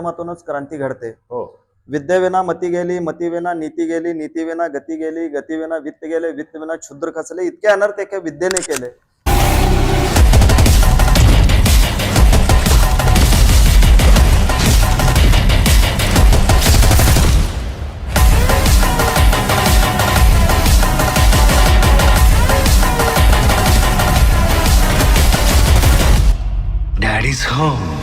माध्यमातूनच क्रांती घडते. हो. विद्येविना मती गेली मतीविना नीती गेली नीतीविना गती गेली गतीविना वित्त गेले वित्तविना क्षुद्र खचले इतके अनर्थ एका विद्येने केले. Daddy's home.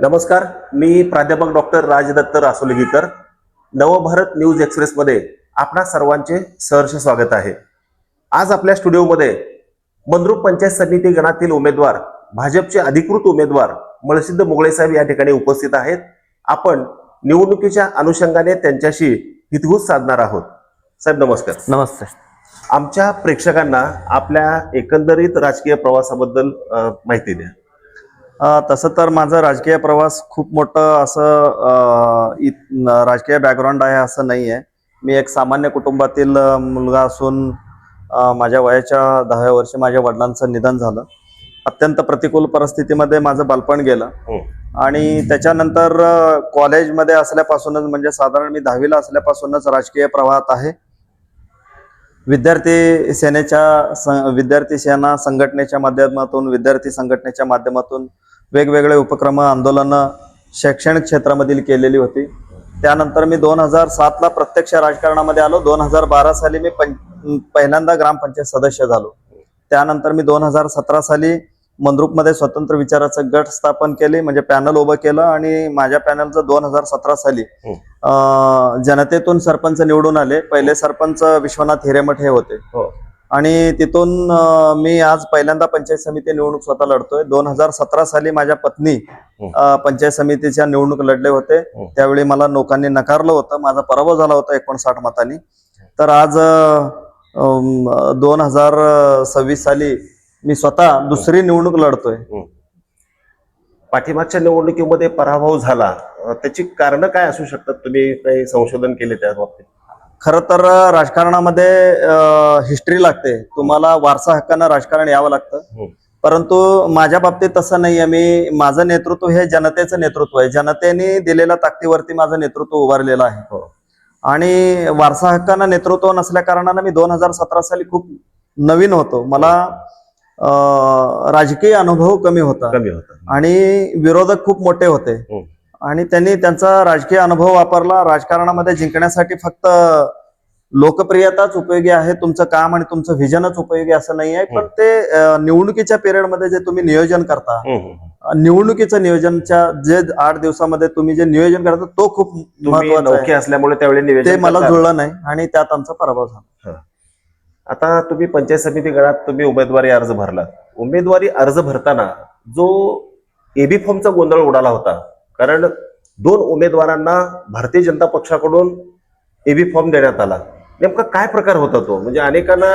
नमस्कार मी प्राध्यापक डॉक्टर राजदत्त रासोलगीकर. नवभारत न्यूज एक्सप्रेसमध्ये आपणा सर्वांचे सहर्ष स्वागत आहे. आज आपल्या स्टुडिओमध्ये मंद्रुप पंचायत समिती गणातील उमेदवार भाजपचे अधिकृत उमेदवार मळसिद्ध मुगळे साहेब या ठिकाणी उपस्थित आहेत. आपण निवडणुकीच्या अनुषंगाने त्यांच्याशी हितगुज साधणार आहोत. साहेब नमस्कार. नमस्ते आमच्या प्रेक्षकांना आपल्या एकंदरीत राजकीय प्रवासाबद्दल माहिती द्या. तसं तर माझा राजकीय प्रवास खूप मोठं असं राजकीय बॅकग्राऊंड आहे असं नाही आहे मी एक सामान्य कुटुंबातील मुलगा असून माझ्या वयाच्या दहाव्या वर्षी माझ्या वडिलांचं निधन झालं. अत्यंत प्रतिकूल परिस्थितीमध्ये माझं बालपण गेलं. हो. आणि त्याच्यानंतर कॉलेजमध्ये असल्यापासूनच म्हणजे साधारण मी दहावीला असल्यापासूनच राजकीय प्रवाहात आहे. विद्यार्थी सेनेच्या स- विद्यार्थी सेना संघटनेच्या माध्यमातून विद्यार्थी संघटनेच्या माध्यमातून वेगवेगळे उपक्रम आंदोलनं शैक्षणिक क्षेत्रामधील केलेली होती. त्यानंतर मी दोन हजार सातला प्रत्यक्ष राजकारणामध्ये आलो. दोन हजार बारा साली मी पं पहिल्यांदा ग्रामपंचायत सदस्य झालो. त्यानंतर मी दोन हजार सतरा साली मंद्रुपमध्ये स्वतंत्र विचाराचं गट स्थापन केले म्हणजे पॅनल उभं केलं आणि माझ्या पॅनलचं दोन हजार सतरा साली हो. जनतेतून सरपंच निवडून आले. पहिले सरपंच विश्वनाथ हिरेमठ हे होते. हो. आणि तिथून मी आज पहिल्यांदा पंचायत समिती निवडणूक स्वतः लढतोय. दोन हजार सतरा साली माझ्या पत्नी हो. पंचायत समितीच्या निवडणूक लढले होते. त्यावेळी मला लोकांनी नकारलं होतं. माझा पराभव झाला होता एकोणसाठ मतांनी. तर आज दोन हजार सव्वीस साली मी स्वतः दुसरी निवडणूक लढतोय. पाठीमागच्या निवडणुकीमध्ये पराभव झाला. त्याची कारण काय असू शकतात? तुम्ही काही संशोधन केले त्या बाबतीत? खरं तर राजकारणामध्ये हिस्ट्री लागते. तुम्हाला वारसा हक्कानं राजकारण यावं लागतं. परंतु माझ्या बाबतीत तसं नाही आहे मी माझं नेतृत्व हे जनतेचं नेतृत्व आहे. जनतेने दिलेल्या ताकदीवरती माझं नेतृत्व उभारलेलं आहे. हो. आणि वारसा हक्कानं नेतृत्व नसल्या कारणानं मी दोन हजार सतरा साली खूप नवीन होतो. मला राजकीय अनुभव कमी होता. कमी होतं. आणि विरोधक खूप मोठे होते. हम्म. आणि त्यांनी त्यांचा राजकीय अनुभव वापरला. राजकारणामध्ये जिंकण्यासाठी फक्त लोकप्रियताच उपयोगी आहे तुमचं काम आणि तुमचं व्हिजनच उपयोगी असं नाही आहे पण ते निवडणुकीच्या पिरियडमध्ये जे तुम्ही नियोजन करता हम्म. निवडणुकीचं नियोजनच्या जे आठ दिवसामध्ये तुम्ही जे नियोजन करता तो खूप महत्त्वाचा असल्यामुळे त्यावेळी ते मला. जुळलं नाही आणि त्यात आमचा पराभव झाला. आता तुम्ही पंचायत समिती गणात तुम्ही उमेदवारी अर्ज भरला. उमेदवारी अर्ज भरताना जो एबी फॉर्मचा गोंधळ उडाला होता कारण दोन उमेदवारांना भारतीय जनता पक्षाकडून एबी फॉर्म देण्यात आला. नेमका काय प्रकार होता तो? म्हणजे अनेकांना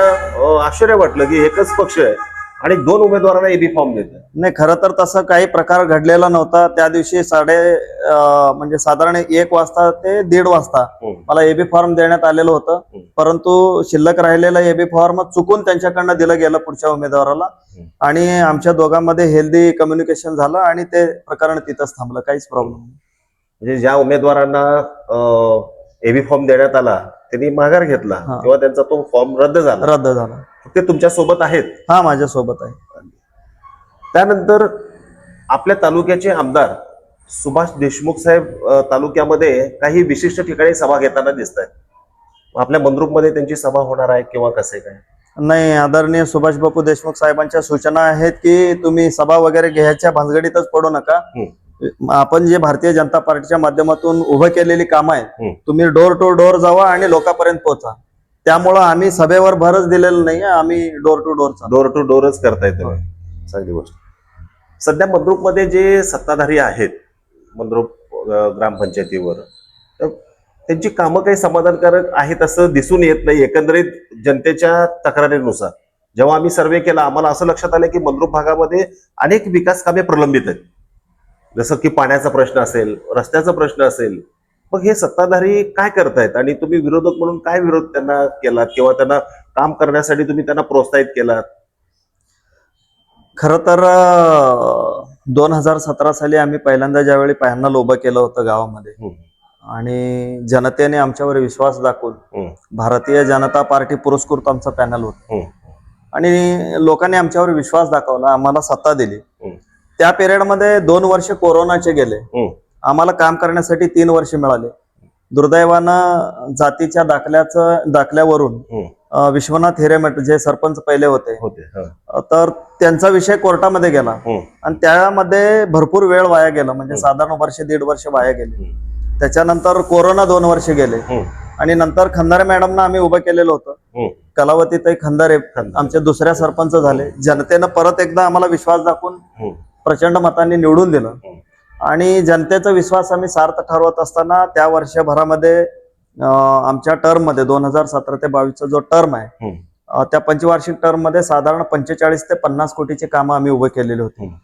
आश्चर्य वाटलं की एकच पक्ष आहे. आणि दोन उमेदवारांना एबी फॉर्म देत नाही खरं तर तसं काही प्रकार घडलेला नव्हता. त्या दिवशी साडे म्हणजे साधारण एक वाजता ते दीड वाजता मला एबी फॉर्म देण्यात आलेलं होतं. हम्म. परंतु शिल्लक राहिलेलं एबी फॉर्म चुकून त्यांच्याकडनं दिलं गेलं पुढच्या उमेदवाराला. हम्म. आणि आमच्या दोघांमध्ये हेल्दी कम्युनिकेशन झालं आणि ते प्रकरण तिथंच थांबलं काहीच प्रॉब्लेम म्हणजे ज्या उमेदवारांना एबी फॉर्म देण्यात आला त्यांनी माघार घेतला हा. किंवा त्यांचा तो फॉर्म रद्द झाला. रद्द झाला. ते तुमच्यासोबत आहेत? हा माझ्या सोबत आहे. त्यानंतर आपल्या तालुक्याचे आमदार सुभाष देशमुख साहेब अ, तालुक्यामध्ये काही विशिष्ट ठिकाणी सभा घेताना दिसत आहेत आपल्या मंद्रुपमध्ये त्यांची सभा होणार आहे किंवा कसे काय? नाही आदरणीय सुभाष बापू देशमुख साहेबांच्या सूचना आहेत की तुम्ही सभा वगैरे घ्यायच्या भानगडीतच पडू नका. आपण जे भारतीय जनता पार्टीच्या माध्यमातून उभं केलेली कामं हम्म. आहेत तुम्ही डोर टू डोर जावा आणि लोकांपर्यंत पोहोचा. त्यामुळं आम्ही सभेवर भरच दिलेलं नाही आम्ही door to door door to डोरच करताय तुम्ही चांगली गोष्ट. सध्या मंद्रुपमध्ये जे सत्ताधारी आहेत मंद्रुप ग्रामपंचायतीवर तर त्यांची कामं काही समाधानकारक आहेत असं दिसून येत नाही. एकंदरीत जनतेच्या तक्रारीनुसार. जेव्हा आम्ही सर्वे केला आम्हाला असं लक्षात आलं की मंद्रुप भागामध्ये अनेक विकास कामे प्रलंबित आहेत. जसं की पाण्याचा प्रश्न असेल रस्त्याचा प्रश्न असेल मग हे सत्ताधारी काय करतायत आणि तुम्ही विरोधक म्हणून काय विरोध त्यांना केलात किंवा त्यांना काम करण्यासाठी तुम्ही त्यांना प्रोत्साहित केलात खरं तर दोन हजार सतरा साली आम्ही पहिल्यांदा ज्यावेळी पॅनल उभं केलं होतं गावामध्ये. आणि जनतेने आमच्यावर विश्वास दाखवून. भारतीय जनता पार्टी पुरस्कृत आमचं पॅनल होतं. आणि लोकांनी आमच्यावर विश्वास दाखवला आम्हाला सत्ता दिली. त्या पिरियडमध्ये दोन वर्ष कोरोनाचे गेले. आम्हाला काम करण्यासाठी तीन वर्ष मिळाले दुर्दैवानं जातीच्या दाखल्याचं दाखल्यावरून. अं, विश्वनाथ हिरेमठ जे सरपंच पहिले होते हा. तर त्यांचा विषय कोर्टामध्ये गेला हम्म. आणि त्यामध्ये भरपूर वेळ वाया गेला म्हणजे साधारण वर्ष दीड वर्ष वाया गेले. त्याच्यानंतर कोरोना दोन वर्ष गेले. आणि नंतर खंदारे मॅडमना आम्ही उभं केलेलं होतं हम्म. कलावतीताई खंदारे. आमचे दुसऱ्या सरपंच झाले जनतेनं परत एकदा आम्हाला विश्वास दाखवून. प्रचंड मतांनी निवडून दिलं. आणि जनतेचा विश्वास आम्ही सार्थ ठरवत असताना त्या वर्षभरामध्ये आमच्या टर्ममध्ये दोन हजार सतरा ते बावीसचा जो टर्म आहे त्या पंचवार्षिक टर्ममध्ये साधारण पंचेचाळीस ते पन्नास कोटीची कामं आम्ही उभे केलेली होती.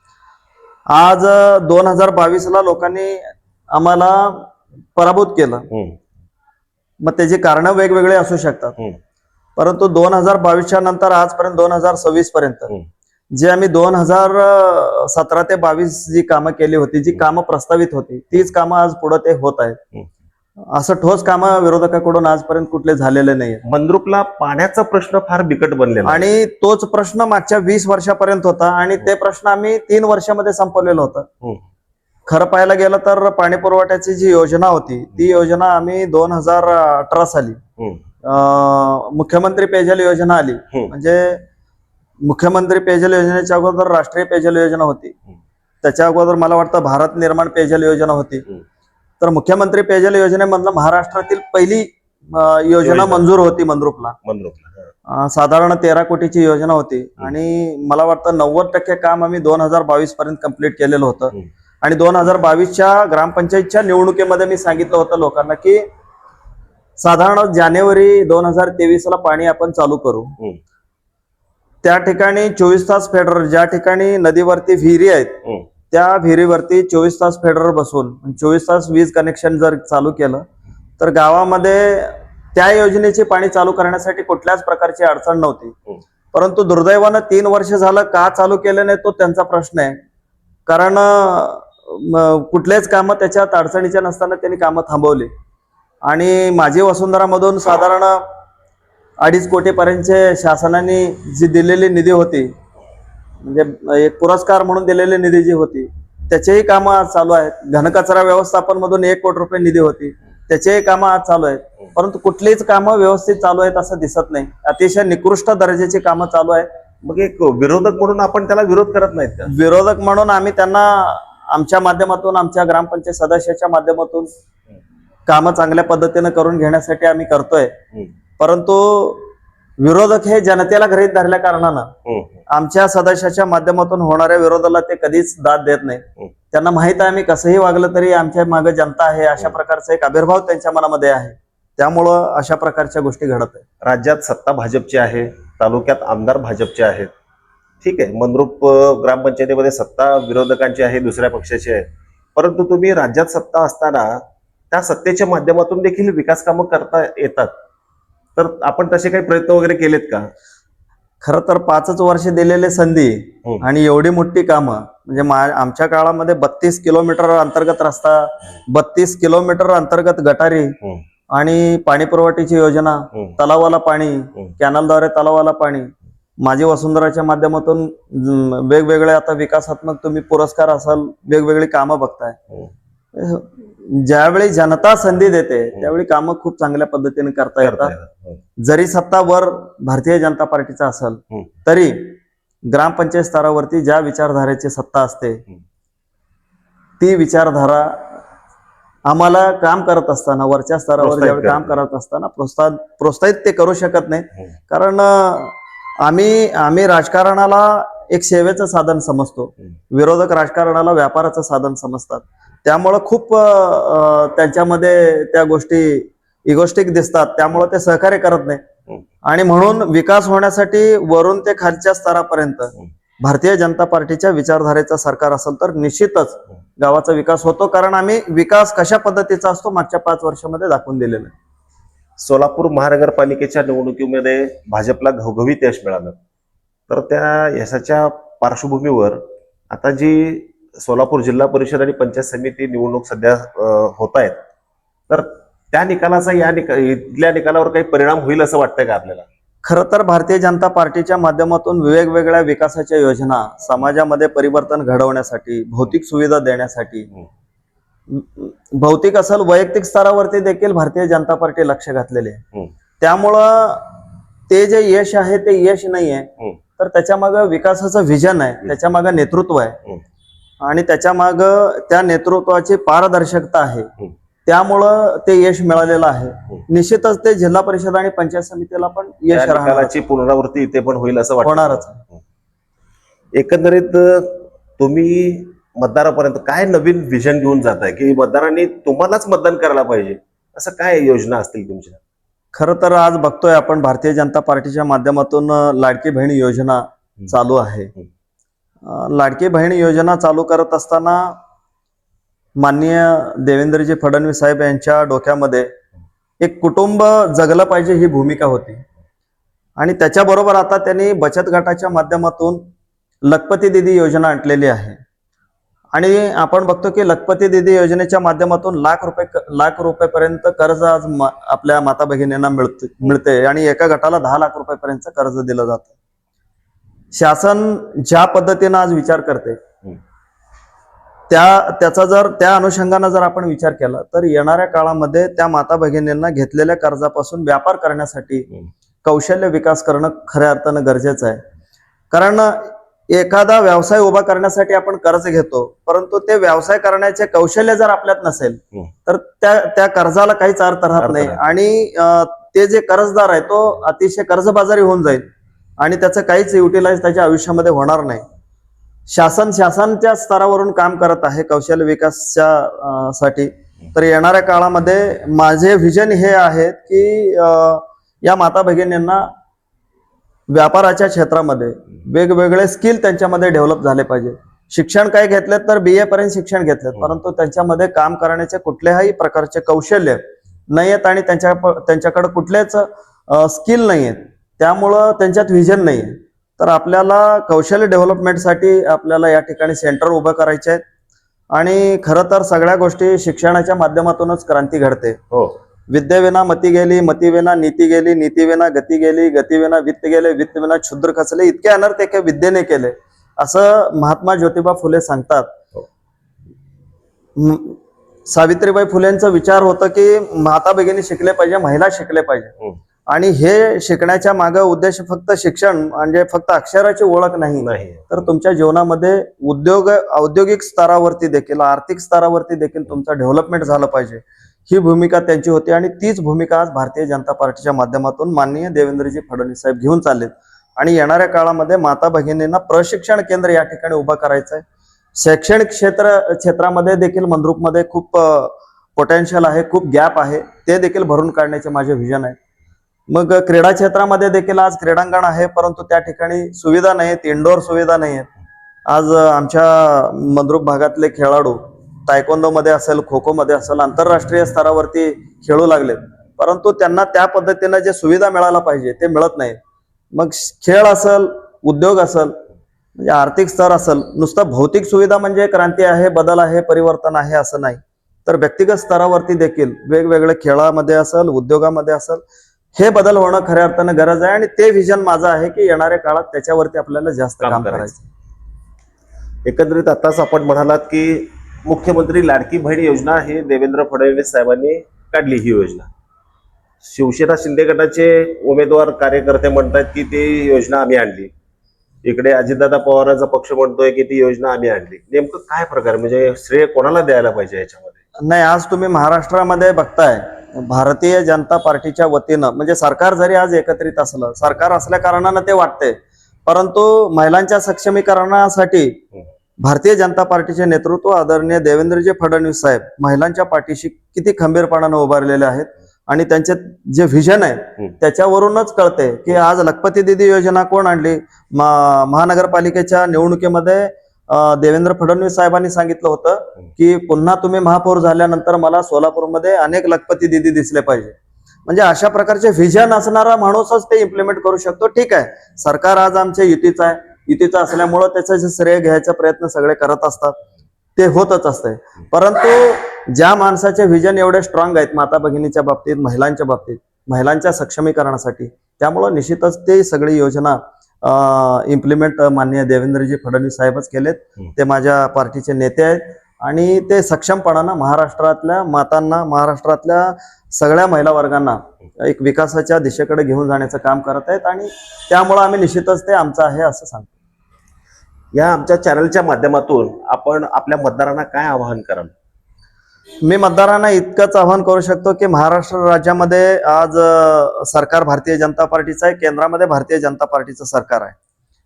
आज दोन हजार बावीसला लोकांनी आम्हाला पराभूत केलं. मग त्याची कारणं वेगवेगळे असू शकतात. परंतु दोन हजार बावीसच्या नंतर आजपर्यंत दोन हजार सव्वीस पर्यंत. जे आम्ही दोन हजार सतरा ते बावीस जी कामं केली होती जी कामं प्रस्तावित होती तीच कामं आज पुढे ते होत आहेत. असं ठोस कामं विरोधकाकडून आजपर्यंत कुठले झालेले नाही मंद्रुपला पाण्याचा प्रश्न फार बिकट बनलेला. आणि तोच प्रश्न मागच्या वीस वर्षापर्यंत होता आणि ते प्रश्न आम्ही तीन वर्षामध्ये संपवलेलं होतं. खरं पाहायला गेलं तर पाणी पुरवठ्याची जी योजना होती ती योजना आम्ही दोन हजार अठरा साली मुख्यमंत्री पेयजल योजना आली. म्हणजे मुख्यमंत्री पेयजल योजनेच्या अगोदर राष्ट्रीय पेयजल योजना होती. त्याच्या अगोदर मला वाटतं भारत निर्माण पेयजल योजना होती. तर मुख्यमंत्री पेयजल योजनेमधलं महाराष्ट्रातील पहिली योजना. मंजूर होती मंद्रुपला साधारण तेरा कोटीची योजना होती आणि मला वाटतं नव्वद टक्के काम आम्ही दोन हजार बावीस पर्यंत कंप्लीट केलेलं होतं. आणि दोन हजार बावीसच्या ग्रामपंचायतच्या निवडणुकीमध्ये मी सांगितलं होतं लोकांना की साधारण जानेवारी दोन हजार तेवीसला पाणी आपण चालू करू. त्या ठिकाणी चोवीस तास फेडरल ज्या ठिकाणी नदीवरती विहिरी आहेत हम्म. त्या विहिरीवरती चोवीस तास फेडरल बसवून चोवीस तास वीज कनेक्शन जर चालू केलं तर गावामध्ये त्या योजनेचे पाणी चालू करण्यासाठी कुठल्याच प्रकारची अडचण नव्हती हम्म. परंतु दुर्दैवानं तीन वर्ष झालं का चालू केलं नाही तो त्यांचा प्रश्न आहे कारण कुठलेच कामं त्याच्यात अडचणीच्या नसताना त्यांनी कामं थांबवली आणि माझी वसुंधरामधून साधारण अडीच कोटीपर्यंतचे शासनाने जी दिलेली निधी होती म्हणजे एक पुरस्कार म्हणून दिलेली निधी जी होती त्याचेही कामं आज चालू आहेत. घनकचरा व्यवस्थापन मधून एक कोटी रुपये निधी होती त्याचेही कामं आज चालू आहेत. परंतु कुठलीच कामं व्यवस्थित चालू आहेत असं दिसत नाही. अतिशय निकृष्ट दर्जाची कामं चालू आहेत. मग एक विरोधक म्हणून आपण त्याला विरोध करत नाहीत विरोधक म्हणून आम्ही त्यांना आमच्या माध्यमातून आमच्या ग्रामपंचायत सदस्याच्या माध्यमातून कामं चांगल्या पद्धतीनं करून घेण्यासाठी आम्ही करतोय. परंतु विरोधक हे जनतेला गृहीत धरल्या कारणानं हम्म. आमच्या सदस्याच्या माध्यमातून होणाऱ्या विरोधाला ते कधीच दाद देत नाही. हम्म. त्यांना माहीत आहे आम्ही कसंही वागलं तरी आमच्या मागे जनता आहे अशा प्रकारचा एक आविर्भाव त्यांच्या मनामध्ये आहे. त्यामुळं अशा प्रकारच्या गोष्टी घडत आहेत. राज्यात सत्ता भाजपची आहे तालुक्यात आमदार भाजपचे आहेत. ठीक आहे मंद्रुप अं, ग्रामपंचायतीमध्ये सत्ता विरोधकांची आहे दुसऱ्या पक्षाची आहे. परंतु तुम्ही राज्यात सत्ता असताना त्या सत्तेच्या माध्यमातून देखील विकास कामं करता येतात. तर आपण तसे काही प्रयत्न वगैरे केलेत का खरं तर पाचच वर्ष दिलेले संधी हम्म. आणि एवढी मोठी कामं म्हणजे आमच्या काळामध्ये बत्तीस किलोमीटर अंतर्गत रस्ता बत्तीस किलोमीटर अंतर्गत गटारी हम्म. आणि पाणी पुरवठ्याची योजना हम्म. तलावाला पाणी कॅनलद्वारे तलावाला पाणी माझी वसुंधराच्या माध्यमातून वेगवेगळे आता विकासात्मक तुम्ही पुरस्कार असाल वेगवेगळी कामं बघताय ज्यावेळी जनता संधी देते त्यावेळी कामं खूप चांगल्या पद्धतीने करता येतात. हो. जरी सत्ता वर भारतीय जनता पार्टीचा असेल हम्म. तरी ग्रामपंचायत स्तरावरती ज्या विचारधारेची सत्ता असते. ती विचारधारा आम्हाला काम करत असताना वरच्या स्तरावर ज्यावेळी काम करते. असताना प्रोत्साहित प्रोत्साहित ते करू शकत हम्म. कारण आम्ही आम्ही राजकारणाला एक सेवेचं साधन समजतो. विरोधक राजकारणाला व्यापाराचं साधन समजतात त्यामुळं खूप त्यांच्यामध्ये त्या गोष्टी इगोष्टिक दिसतात. त्यामुळं ते सहकार्य करत नाही. हम्म. आणि म्हणून विकास होण्यासाठी वरून ते खालच्या स्तरापर्यंत हम्म. भारतीय जनता पार्टीच्या विचारधारेचं सरकार असेल तर निश्चितच गावाचा विकास होतो. कारण आम्ही विकास कशा पद्धतीचा असतो मागच्या पाच वर्षामध्ये दाखवून दिलेला आहे. सोलापूर महानगरपालिकेच्या निवडणुकीमध्ये भाजपला घवघवीत यश मिळालं. तर त्या यशाच्या पार्श्वभूमीवर आता जी सोलापूर जिल्हा परिषद आणि पंचायत समिती निवडणूक सध्या होत आहेत तर त्या निकालाचा या निका इथल्या निकालावर काही परिणाम होईल असं वाटतंय का आपल्याला? खरं तर भारतीय जनता पार्टीच्या माध्यमातून वेगवेगळ्या विकासाच्या योजना समाजामध्ये परिवर्तन घडवण्यासाठी भौतिक सुविधा देण्यासाठी भौतिक असेल वैयक्तिक स्तरावरती देखील भारतीय जनता पार्टी लक्ष घातलेले. त्यामुळं ते जे यश आहे ते यश नाही आहे हम्म. तर त्याच्या मागं विकासाचं व्हिजन आहे त्याच्या मागं नेतृत्व आहे. आणि त्याच्या मागं त्या नेतृत्वाची पारदर्शकता आहे. त्यामुळं ते यश मिळालेलं आहे. निश्चितच ते जिल्हा परिषद आणि पंचायत समितीला पण यश निकालाची पुनरावृत्ती इथे पण होईल असं होणारच एकंदरीत तुम्ही मतदारापर्यंत काय नवीन विजन घेऊन जाताय? की मतदारांनी तुम्हालाच मतदान करायला पाहिजे. असं काय योजना असतील तुमच्या? खरं तर आज बघतोय आपण भारतीय जनता पार्टीच्या माध्यमातून लाडकी बहीण योजना चालू आहे. लाडकी बहीण योजना चालू करत असताना माननीय देवेंद्रजी फडणवीस साहेब यांच्या डोक्यामध्ये एक कुटुंब जगलं पाहिजे ही भूमिका होती. आणि त्याच्याबरोबर आता त्यांनी बचत गटाच्या माध्यमातून लखपती दिदी योजना आणलेली आहे. आणि आपण बघतो की लखपती दिदी योजनेच्या माध्यमातून लाख रुपये लाख रुपयेपर्यंत कर्ज आज मा- आपल्या माता भगिनींना मिळते मिळते आणि एका गटाला दहा लाख रुपयेपर्यंत कर्ज दिलं जातं. शासन ज्या पद्धतीनं आज विचार करते. त्या त्याचा जर त्या अनुषंगानं जर आपण विचार केला तर येणाऱ्या काळामध्ये त्या माता भगिनींना घेतलेल्या कर्जापासून व्यापार करण्यासाठी. कौशल्य विकास करणं खऱ्या अर्थानं गरजेचं आहे कारण एखादा व्यवसाय उभा करण्यासाठी आपण कर्ज घेतो परंतु ते व्यवसाय करण्याचे कौशल्य जर आपल्यात नसेल. तर त्या त्या कर्जाला काहीच अर्थ राहत नाही आणि ते जे कर्जदार आहे तो अतिशय कर्जबाजारी होऊन जाईल आणि त्याचं काहीच युटिलाइज त्याच्या आयुष्यामध्ये होणार नाही. शासन शासनच्या स्तरावरून काम करत आहे कौशल्य विकासच्या साठी. तर येणाऱ्या काळामध्ये माझे व्हिजन हे आहेत की या माता भगिनींना व्यापाराच्या क्षेत्रामध्ये वेगवेगळे स्किल त्यांच्यामध्ये डेव्हलप झाले पाहिजे. शिक्षण काय घेतले तर बी ए पर्यंत शिक्षण घेतलेत परंतु त्यांच्यामध्ये काम करण्याचे कुठल्याही प्रकारचे कौशल्य नाही आहेत आणि त्यांच्या त्यांच्याकडे कुठलेच स्किल नाही आहेत त्यामुळं त्यांच्यात व्हिजन नाही आहे तर आपल्याला कौशल्य डेव्हलपमेंटसाठी आपल्याला या ठिकाणी सेंटर उभं करायचे आहेत. आणि खरं तर सगळ्या गोष्टी शिक्षणाच्या माध्यमातूनच क्रांती घडते. हो. विद्येविना मती गेली मतीविना नीती गेली नीतीविना गती गेली गतीविना वित्त गेले वित्तविना क्षुद्र खचले इतके अनर्थ एका विद्येने केले. असं महात्मा ज्योतिबा फुले सांगतात. हो. सावित्रीबाई फुलेंचा विचार होतं की माता भगिनी शिकले पाहिजे महिला शिकले पाहिजे. हम्म. आणि हे शिकण्याच्या मागे उद्देश फक्त शिक्षण म्हणजे फक्त अक्षराची ओळख नाही तर तुमच्या जीवनामध्ये उद्योग औद्योगिक स्तरावरती देखील आर्थिक स्तरावरती देखील तुमचं डेव्हलपमेंट झालं पाहिजे. ही भूमिका त्यांची होती आणि तीच भूमिका आज भारतीय जनता पार्टीच्या माध्यमातून माननीय देवेंद्रजी फडणवीस साहेब घेऊन चाललेत. आणि येणाऱ्या काळामध्ये माता भगिनींना प्रशिक्षण केंद्र या ठिकाणी उभं करायचं आहे शैक्षणिक क्षेत्र क्षेत्रामध्ये देखील मंद्रुपमध्ये खूप पोटेन्शियल आहे खूप गॅप आहे. ते देखील भरून काढण्याचे माझे व्हिजन आहे. मग क्रीडा क्षेत्रामध्ये देखील आज क्रीडांगण आहे परंतु त्या ठिकाणी सुविधा नाही आहेत इंडोर सुविधा नाही आहेत आज आमच्या मंद्रुप भागातले खेळाडू तायकोंदो मध्ये असेल खो खो मध्ये असेल आंतरराष्ट्रीय स्तरावरती खेळू लागलेत. परंतु त्यांना त्या पद्धतीनं जे सुविधा मिळायला पाहिजे ते मिळत नाही. मग खेळ असेल उद्योग असेल म्हणजे आर्थिक स्तर असेल नुसतं भौतिक सुविधा म्हणजे क्रांती आहे बदल आहे परिवर्तन आहे असं नाही. तर व्यक्तिगत स्तरावरती देखील वेगवेगळ्या खेळामध्ये असेल उद्योगामध्ये असेल हे बदल होणं खऱ्या अर्थानं गरज आहे आणि ते व्हिजन माझं आहे की येणाऱ्या काळात त्याच्यावरती आपल्याला जास्त काम. करायचं. एकंदरीत आताच आपण म्हणालात की मुख्यमंत्री लाडकी बहीण योजना ही देवेंद्र फडणवीस साहेबांनी काढली ही योजना. शिवसेना शिंदे गटाचे उमेदवार कार्यकर्ते म्हणतात की ती योजना आम्ही आणली. इकडे अजितदादा पवारांचा पक्ष म्हणतोय की ती योजना आम्ही आणली. नेमकं काय प्रकार? म्हणजे श्रेय कोणाला द्यायला पाहिजे याच्यामध्ये? नाही आज तुम्ही महाराष्ट्रामध्ये बघताय भारतीय जनता पार्टीच्या वतीनं म्हणजे सरकार जरी आज एकत्रित असलं सरकार असल्या कारणानं ते वाटते परंतु महिलांच्या सक्षमीकरणासाठी भारतीय जनता पार्टीचे नेतृत्व आदरणीय देवेंद्रजी फडणवीस साहेब महिलांच्या पाठीशी किती खंबीरपणानं उभारलेले आहेत आणि त्यांचे जे व्हिजन आहे हम्म. त्याच्यावरूनच कळते की आज लखपती दिदी योजना कोण आणली महानगरपालिकेच्या निवडणुकीमध्ये देवेंद्र फडणवीस साहेबांनी सांगितलं होतं की पुन्हा तुम्ही महापौर झाल्यानंतर मला सोलापूरमध्ये अनेक लखपती दिदी दिसले पाहिजे. म्हणजे अशा प्रकारचे व्हिजन असणारा माणूसच ते इम्प्लिमेंट करू शकतो. ठीक आहे. सरकार आज आमचे युतीचं आहे. युतीचं असल्यामुळं त्याचं जे श्रेय घ्यायचा प्रयत्न सगळे करत असतात. ते होतच असतंय. परंतु ज्या माणसाचे व्हिजन एवढे स्ट्रॉंग आहेत माता भगिनीच्या बाबतीत महिलांच्या बाबतीत महिलांच्या सक्षमीकरणासाठी त्यामुळं निश्चितच ते सगळी योजना इम्प्लिमेंट माननीय देवेंद्रजी फडणवीस साहेबच केलेत. ते माझ्या पार्टीचे नेते आहेत. आणि ते सक्षमपणानं महाराष्ट्रातल्या मातांना महाराष्ट्रातल्या सगळ्या महिला वर्गांना एक विकासाच्या दिशेकडे घेऊन जाण्याचं काम करत आहेत. आणि त्यामुळं आम्ही निश्चितच ते आमचं आहे असं सांगतो. या आमच्या चॅनलच्या माध्यमातून आपण आपल्या मतदारांना काय आवाहन कराल? मी मतदारांना इतकंच आवाहन करू शकतो की महाराष्ट्र राज्यामध्ये आज सरकार भारतीय जनता पार्टीचं आहे केंद्रामध्ये भारतीय जनता पार्टीचं सरकार आहे.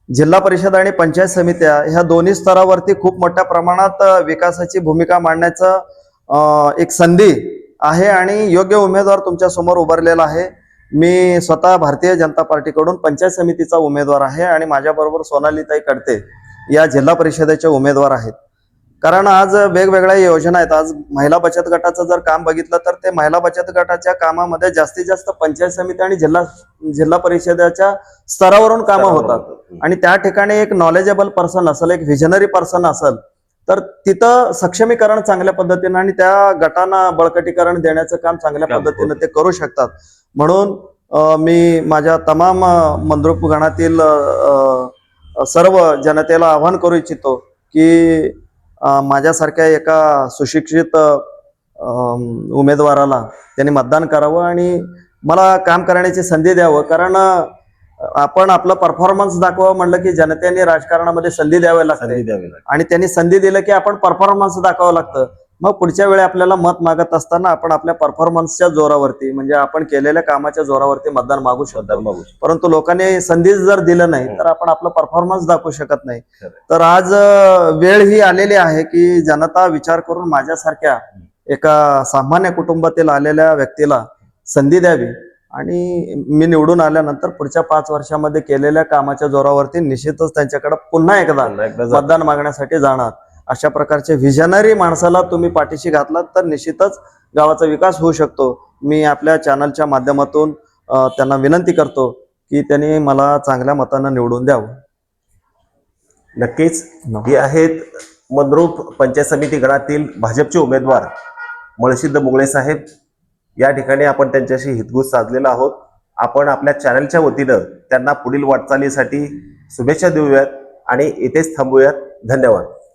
जिल्हा परिषद आणि पंचायत समित्या ह्या दोन्ही स्तरावरती खूप मोठ्या प्रमाणात विकासाची भूमिका मांडण्याचं एक संधी आहे आणि योग्य उमेदवार तुमच्यासमोर उभारलेला आहे. मी स्वतः भारतीय जनता पार्टीकडून पंचायत समितीचा उमेदवार आहे आणि माझ्याबरोबर सोनालीताई कडते या जिल्हा परिषदेचे उमेदवार आहेत. कारण आज वेगवेगळ्या योजना आहेत. आज महिला बचत गटाचं जर काम बघितलं तर ते महिला बचत गटाच्या कामामध्ये जास्तीत जास्त पंचायत समिती आणि जिल्हा जिल्हा परिषदेच्या स्तरावरून कामं होतात. आणि त्या ठिकाणी एक नॉलेजेबल पर्सन असेल एक व्हिजनरी पर्सन असेल तर तिथं सक्षमीकरण चांगल्या पद्धतीनं आणि त्या गटांना बळकटीकरण देण्याचं काम चांगल्या पद्धतीनं ते करू शकतात. म्हणून मी माझ्या तमाम मंद्रुप गणातील सर्व जनतेला आवाहन करू इच्छितो की माझ्यासारख्या एका सुशिक्षित उमेदवाराला त्यांनी मतदान करावं आणि मला काम करण्याची संधी द्यावं. कारण आपण आपलं परफॉर्मन्स दाखवावं म्हणलं की जनतेने राजकारणामध्ये संधी द्यावी लागते. आणि त्यांनी संधी दिलं की आपण परफॉर्मन्स दाखवावं लागतं. मग पुढच्या वेळी आपल्याला मत मागत असताना आपण आपल्या परफॉर्मन्सच्या जोरावरती म्हणजे आपण केलेल्या कामाच्या जोरावरती मतदान मागू शकतो मागू. परंतु लोकांनी संधीच जर दिलं नाही हम्म. तर आपण आपलं परफॉर्मन्स दाखवू शकत नाही. तर आज वेळ ही आलेली आहे की जनता विचार करून माझ्यासारख्या एका सामान्य कुटुंबातील आलेल्या व्यक्तीला संधी द्यावी आणि मी निवडून आल्यानंतर पुढच्या पाच वर्षामध्ये केलेल्या कामाच्या जोरावरती निश्चितच त्यांच्याकडे पुन्हा एकदा मतदान मागण्यासाठी जाणार अशा प्रकारचे व्हिजनरी माणसाला तुम्ही पाठीशी घातलात तर निश्चितच गावाचा विकास होऊ शकतो. मी आपल्या चॅनलच्या माध्यमातून त्यांना विनंती करतो की त्यांनी मला चांगल्या मतानं निवडून द्यावं. नक्कीच. हे आहेत मंद्रुप पंचायत समिती गणातील भाजपचे उमेदवार मळसिद्ध मुगळे साहेब. या ठिकाणी आपण त्यांच्याशी हितगुज साधलेला आहोत. आपण आपल्या चॅनलच्या वतीनं त्यांना पुढील वाटचालीसाठी शुभेच्छा देऊयात आणि इथेच थांबूयात. धन्यवाद.